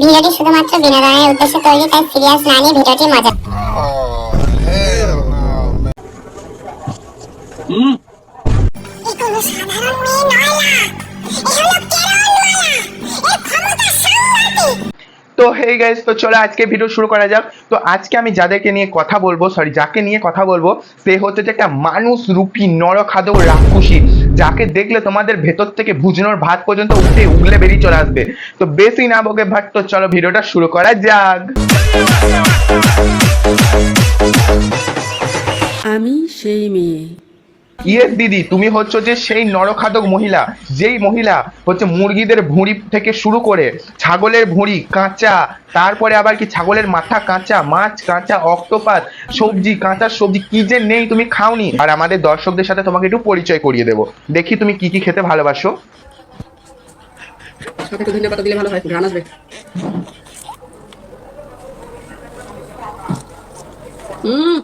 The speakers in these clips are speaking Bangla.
ভিডিওটি শুধুমাত্র বিনোদনের উদ্দেশ্যে তৈরি তাই সিরিয়াস না নিয়ে ভিডিওটি মজা। তো হেই গাইস তো চলো আজকে ভিডিও শুরু করা যাক। তো আজকে আমি যাদেরকে নিয়ে কথা বলব সরি যাকে নিয়ে কথা বলব সে হচ্ছে যে একটা মানুষ রূপী নরখাদক রাক্ষসী। যাকে দেখলে তোমাদের ভেতর থেকে ভুজনোর ভাত পর্যন্ত উঠে উগলে বেরিয়ে চলে আসবে। তো বেশি না বকে ভাট, তো চলো ভিডিওটা শুরু করা যাক। ইয়েস, দিদি, তুমি হচ্ছে যে সেই নরখাদক মহিলা, যেই মহিলা হচ্ছে মুরগিদের ভুঁড়ি থেকে শুরু করে ছাগলের ভুঁড়ি, কাঁচা, তারপরে আবার কি ছাগলের মাথা কাঁচা, মাছ কাঁচা, অক্টোপাস, সবজি, কাঁচা সবজি, কি যে নেই তুমি খাওনি। আর আমাদের দর্শকদের সাথে তোমাকে একটু পরিচয় করিয়ে দেবো। দেখি তুমি কি কি খেতে ভালোবাসো। সাথে একটু দিলে ভালো হয়, ঘ্রাণ আসবে। হুম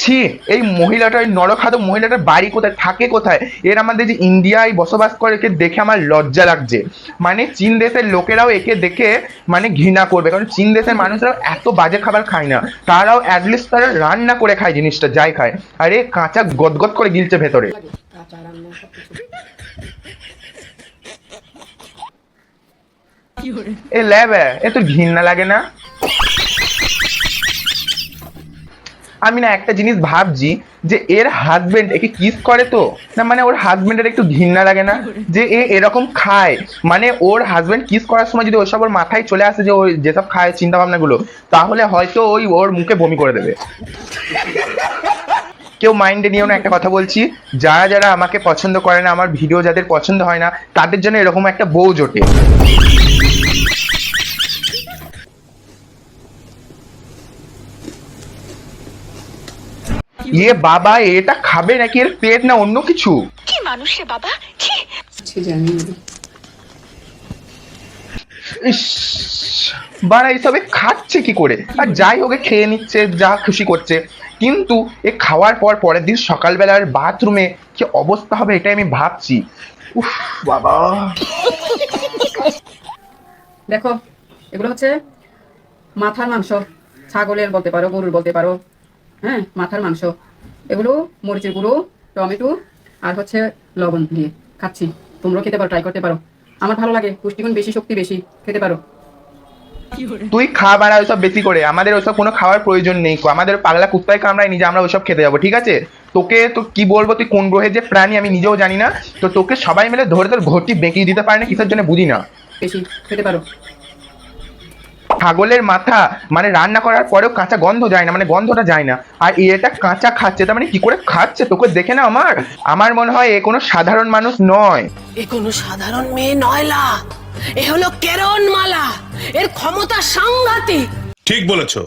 ছি এই মহিলাটা এই নরখাদক মহিলাটার বাড়ি কোথায় থাকে কোথায়? এর আমাদের যে ইন্ডিয়ায় বসবাস করে একে দেখে আমার লজ্জা লাগছে। মানে চীন দেশের লোকেরাও একে দেখে মানে ঘৃণা করবে। কারণ চীন দেশের মানুষরাও এত বাজে খাবার খায় না। তারাও অ্যাটলিস্ট তারা রান্না করে খায় জিনিসটা যাই খায়। আরে কাঁচা গদগদ করে গিলছে ভেতরে। এ ল্যাব এ তো ঘৃণা লাগে না? আমি না একটা জিনিস ভাবছি যে এর হাজবেন্ড একে কিস করে তো? না মানে ওর হাজবেন্ডের একটু ঘৃণা লাগে না? যে এ এরকম খায়? মানে ওর হাজবেন্ড কিস করার সময় যদি ওসব ওর মাথায় চলে আসে যে ওই যেসব খায় চিন্তা ভাবনাগুলো তাহলে হয়তো ওই ওর মুখে বমি করে দেবে। কেউ মাইন্ডে নিয়েও না একটা কথা বলছি। যারা যারা আমাকে পছন্দ করে না, আমার ভিডিও যাদের পছন্দ হয় না, তাদের জন্য এরকম একটা বউ জোটে। ইয়ে বাবা এটা খাবে নাকি? এর পেট না অন্য কিছু? কি মানুষ রে বাবা? ছি। জানি ইস বাড়া এইসবে খাচ্ছে কি করে? আর যাই হোক খেয়ে নিচ্ছে যা খুশি করছে। কিন্তু এ খাওয়ার পর পরের দিন সকালবেলার বাথরুমে কি অবস্থা হবে এটাই আমি ভাবছি। উফ বাবা। দেখো এগুলো হচ্ছে মাথার মাংস। ছাগলের বলতে পারো গরুর বলতে পারো। হ্যাঁ মাথার মাংস। এগুলো মরিচের গুঁড়ো টমেটো আর হচ্ছে লবণ দিয়ে খাচ্ছি। তোমরাও খেতে পারো ট্রাই করতে পারো। আমার ভালো লাগে পুষ্টিগুণ বেশি শক্তি বেশি খেতে পারো। তুই খা বাড়া ওইসব বেশি করে আমাদের ওইসব কোনো খাওয়ার প্রয়োজন নেই আমাদের পাগলা কুত্তায় কামড়ায় নিজে আমরা ওইসব খেতে যাব ঠিক আছে? তোকে তো কি বলব তুই কোন গ্রহের যে প্রাণী আমি নিজেও জানি না তো তোকে সবাই মিলে ধরে তোর ঘটি বেঁকিয়ে দিতে পারে না কিসের জন্য বুঝি না? বেশি খেতে পারো। ছাগলের মাথা মানে রান্না করার পরেও কাঁচা গন্ধ যায় না মানে গন্ধটা যায় না। আর এটা কাঁচা খাচ্ছে তার মানে কি করে খাচ্ছে? তোকে দেখে না আমার? আমার মনে হয় এ কোনো সাধারণ মানুষ নয়। এ কোনো সাধারণ মেয়ে নয় নয়লা এ হলো কেরন মালা এর ক্ষমতা সাংঘাতিক। ঠিক বলেছ।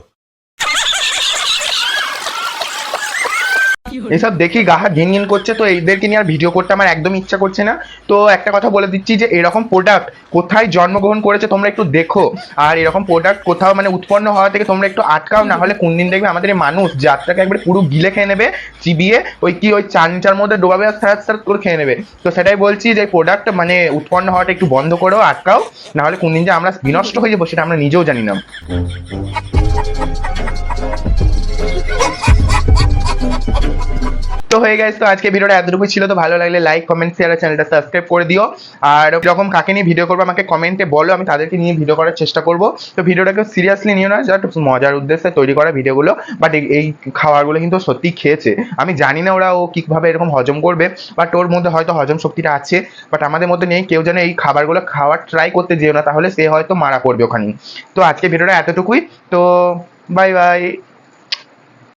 এসব দেখি গাহা ঘিন করছে, তো এদেরকে নিয়ে আর ভিডিও করতে আমার একদম ইচ্ছা করছে না। তো একটা কথা বলে দিচ্ছি যে, এরকম প্রোডাক্ট কোথায় জন্মগ্রহণ করেছে তোমরা একটু দেখো। আর এরকম প্রোডাক্ট কোথাও মানে উৎপন্ন হওয়া থেকে তোমরা একটু আটকাও, না হলে কোন দিন দেখবে আমাদের মানুষ যাত্রাকে একবারে পুরো গিলে খেয়ে নেবে, চিবিয়ে ওই কি ওই চানচার মধ্যে ডোবাবে আর সারাত সারাত করে খেয়ে নেবে। তো সেটাই বলছি যে প্রোডাক্ট মানে উৎপন্ন হওয়াটা একটু বন্ধ করো, আটকাও, না হলে কোন দিন যে আমরা বিনষ্ট হয়ে যাব, সেটা আমরা নিজেও জানি না। তো হয়ে গেছে, তো আজকে ভিডিওটা এতটুকু ছিল, তো ভালো লাগলে লাইক কমেন্ট শেয়ার চ্যানেলটা সাবস্ক্রাইব করে দিও। আর যখন কাকে নিয়ে ভিডিও করব আমাকে কমেন্টে বলো, আমি তাদেরকে নিয়ে ভিডিও করার চেষ্টা করব। তো ভিডিওটাকে সিরিয়াসলি নিও না জাস্ট মজার উদ্দেশ্যে তৈরি করা ভিডিওগুলো বাট এই খাবারগুলো কিন্তু সত্যি খেয়েছে। আমি জানি না ওরা ও কীভাবে এরকম হজম করবে বাট ওর মধ্যে হয়তো হজম শক্তিটা আছে বাট আমাদের মধ্যে নেই, কেউ যেন এই খাবারগুলো খাওয়ার ট্রাই করতে যেও না, তাহলে সে হয়তো মারা পড়বে ওখানে তো আজকে ভিডিওটা এতটুকুই, তো বাই বাই